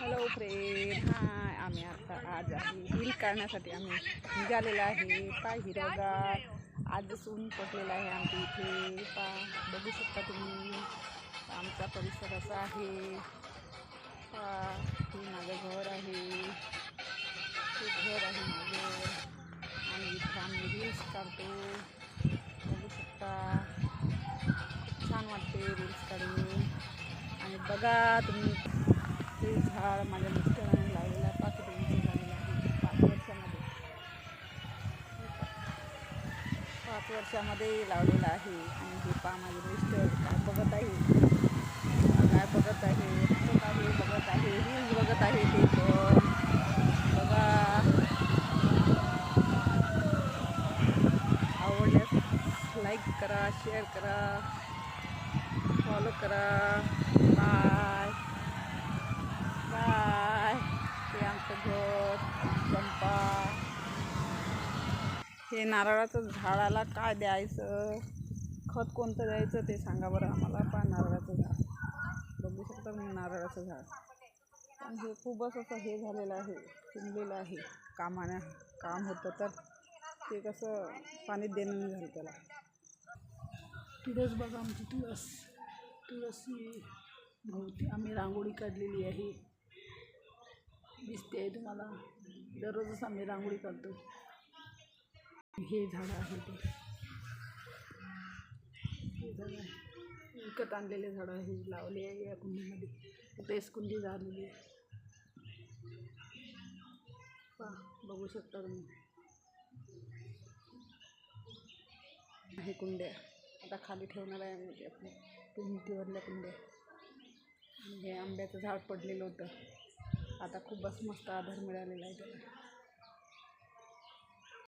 Hello friend हाय आम्ही आता आज आहे. हिल काढण्यासाठी आम्ही निघालेलो आहे. पा हिरवगार. आजच ऊन पडलेलं आहे आमच्या इथे. पा बघू शकता तुम्ही. आमचा परिसर असा आहे. पा हे माझं घर आहे. हे घर आहे माझं. आणि इथं आम्ही रील्स काढतो. बघू शकता. खूप छान वाटते रील्स काढून. आणि बघा तुम्ही ते झाड माझ्या मिस्टरांनी लावलेलं आहे पाच उंच झालेलं आहे पाच वर्षामध्ये पाच वर्षामध्ये लावलेलं आहे आणि हे पा माझे मिस्टर काय बघत आहे? काय बघत आहे? आहे बघत आहे रील्स बघत आहे ते पण. बघा. आवडल्यास लाईक करा शेअर करा. फॉलो करा. बाय बाय ते आमचं घर चंपा हे नारळाचं झाडाला काय द्यायचं? खत कोणतं द्यायचं ते सांगा बरं आम्हाला. पा नारळाचं झाड. बघू शकता मी नारळाचं झाड. पण हे खूपच असं हे झालेलं आहे चिमलेलं आहे. कामाने काम होतं तर ते कसं पाणी देणं नाही झालं त्याला. तुळस बघा आमची तुळस. तुळसी भोवती आम्ही रांगोळी काढलेली आहे. दिसते आहे तुम्हाला. दररोजच आम्ही रांगोळी काढतो. हे झाडं आहे ते. हे झाड आहे. विकत आणलेले झाडं आहे. लावले आहे या कुंडीमध्ये. बेस कुंडी झालेली पा पहा बघू शकता तुम्ही. हे कुंड्या. आता खाली ठेवणार आहे आम्ही आपल्या भिंतीवरल्या कुंड्या. हे आंब्याचं झाड पडलेलं होतं. आता खूपच मस्त आधार मिळालेला आहे त्याला.